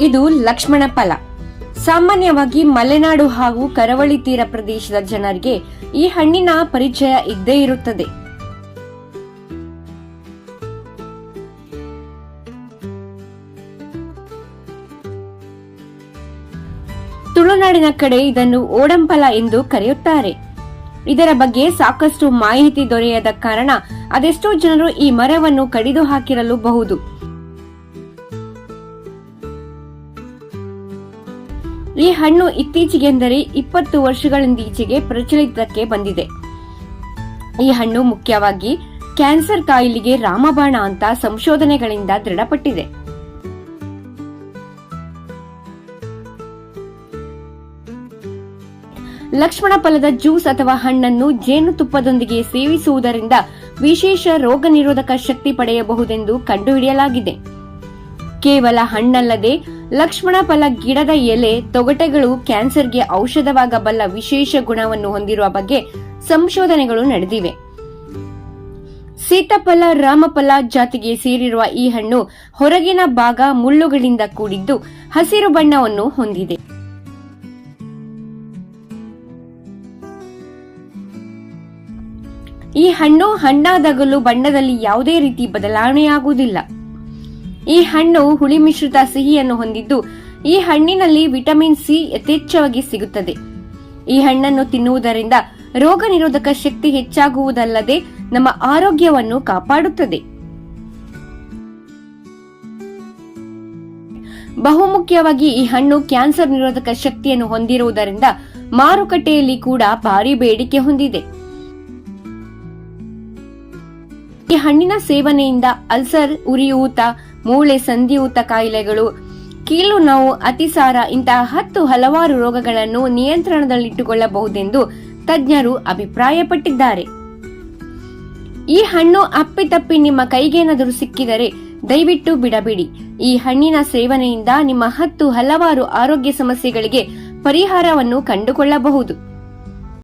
ಇದು ಲಕ್ಷ್ಮಣ ಫಲ. ಸಾಮಾನ್ಯವಾಗಿ ಮಲೆನಾಡು ಹಾಗೂ ಕರಾವಳಿ ತೀರ ಪ್ರದೇಶದ ಜನರಿಗೆ ಈ ಹಣ್ಣಿನ ಪರಿಚಯ ಇದ್ದೇ ಇರುತ್ತದೆ. ತುಳುನಾಡಿನ ಕಡೆ ಇದನ್ನು ಓಡಂಪಲ ಎಂದು ಕರೆಯುತ್ತಾರೆ. ಇದರ ಬಗ್ಗೆ ಸಾಕಷ್ಟು ಮಾಹಿತಿ ದೊರೆಯದ ಕಾರಣ ಅದೆಷ್ಟೋ ಜನರು ಈ ಮರವನ್ನು ಕಡಿದು ಹಾಕಿರಲು ಬಹುದು ಈ ಹಣ್ಣು ಇತ್ತೀಚೆಗೆಂದರೆ ಇಪ್ಪತ್ತು ವರ್ಷಗಳಿಂದೀಚೆಗೆ ಪ್ರಚಲಿತಕ್ಕೆ ಬಂದಿದೆ. ಈ ಹಣ್ಣು ಮುಖ್ಯವಾಗಿ ಕ್ಯಾನ್ಸರ್ ಕಾಯಿಲೆಗೆ ರಾಮಬಾಣ ಅಂತ ಸಂಶೋಧನೆಗಳಿಂದ ದೃಢಪಟ್ಟಿದೆ. ಲಕ್ಷ್ಮಣ ಫಲದ ಜ್ಯೂಸ್ ಅಥವಾ ಹಣ್ಣನ್ನು ಜೇನುತುಪ್ಪದೊಂದಿಗೆ ಸೇವಿಸುವುದರಿಂದ ವಿಶೇಷ ರೋಗ ನಿರೋಧಕ ಶಕ್ತಿ ಪಡೆಯಬಹುದೆಂದು ಕಂಡುಹಿಡಿಯಲಾಗಿದೆ. ಕೇವಲ ಹಣ್ಣಲ್ಲದೆ ಲಕ್ಷ್ಮಣ ಫಲ ಗಿಡದ ಎಲೆ, ತೊಗಟೆಗಳು, ಕ್ಯಾನ್ಸರ್ಗೆ ಔಷಧವಾಗಬಲ್ಲ ವಿಶೇಷ ಗುಣವನ್ನು ಹೊಂದಿರುವ ಬಗ್ಗೆ ಸಂಶೋಧನೆಗಳು ನಡೆದಿವೆ. ಸೀತಾಫಲ, ರಾಮಫಲ ಜಾತಿಗೆ ಸೇರಿರುವ ಈ ಹಣ್ಣು ಹೊರಗಿನ ಭಾಗ ಮುಳ್ಳುಗಳಿಂದ ಕೂಡಿದ್ದು ಹಸಿರು ಬಣ್ಣವನ್ನು ಹೊಂದಿದೆ. ಈ ಹಣ್ಣು ಹಣ್ಣಾದಾಗಲೂ ಬಣ್ಣದಲ್ಲಿ ಯಾವುದೇ ರೀತಿ ಬದಲಾವಣೆಯಾಗುವುದಿಲ್ಲ. ಈ ಹಣ್ಣು ಹುಳಿ ಮಿಶ್ರಿತ ಸಿಹಿಯನ್ನು ಹೊಂದಿದ್ದು, ಈ ಹಣ್ಣಿನಲ್ಲಿ ವಿಟಮಿನ್ ಸಿ ಯಥೇಚ್ಛವಾಗಿ ಸಿಗುತ್ತದೆ. ಈ ಹಣ್ಣನ್ನು ತಿನ್ನುವುದರಿಂದ ರೋಗ ನಿರೋಧಕ ಶಕ್ತಿ ಹೆಚ್ಚಾಗುವುದಲ್ಲದೆ ನಮ್ಮ ಆರೋಗ್ಯವನ್ನು ಕಾಪಾಡುತ್ತದೆ. ಬಹುಮುಖ್ಯವಾಗಿ ಈ ಹಣ್ಣು ಕ್ಯಾನ್ಸರ್ ನಿರೋಧಕ ಶಕ್ತಿಯನ್ನು ಹೊಂದಿರುವುದರಿಂದ ಮಾರುಕಟ್ಟೆಯಲ್ಲಿ ಕೂಡ ಭಾರಿ ಬೇಡಿಕೆ ಹೊಂದಿದೆ. ಈ ಹಣ್ಣಿನ ಸೇವನೆಯಿಂದ ಅಲ್ಸರ್, ಉರಿಯೂತ ಮೂಳೆ ಸಂಧಿಯೂತ ಕಾಯಿಲೆಗಳು, ಕೀಲು ನೋವು, ಅತಿಸಾರ ಇಂತಹ ಹತ್ತು ಹಲವಾರು ರೋಗಗಳನ್ನು ನಿಯಂತ್ರಣದಲ್ಲಿಟ್ಟುಕೊಳ್ಳಬಹುದೆಂದು ತಜ್ಞರು ಅಭಿಪ್ರಾಯಪಟ್ಟಿದ್ದಾರೆ. ಈ ಹಣ್ಣು ಅಪ್ಪಿತಪ್ಪಿ ನಿಮ್ಮ ಕೈಗೇನಾದರೂ ಸಿಕ್ಕಿದರೆ ದಯವಿಟ್ಟು ಬಿಡಬೇಡಿ. ಈ ಹಣ್ಣಿನ ಸೇವನೆಯಿಂದ ನಿಮ್ಮ ಹತ್ತು ಹಲವಾರು ಆರೋಗ್ಯ ಸಮಸ್ಯೆಗಳಿಗೆ ಪರಿಹಾರವನ್ನು ಕಂಡುಕೊಳ್ಳಬಹುದು.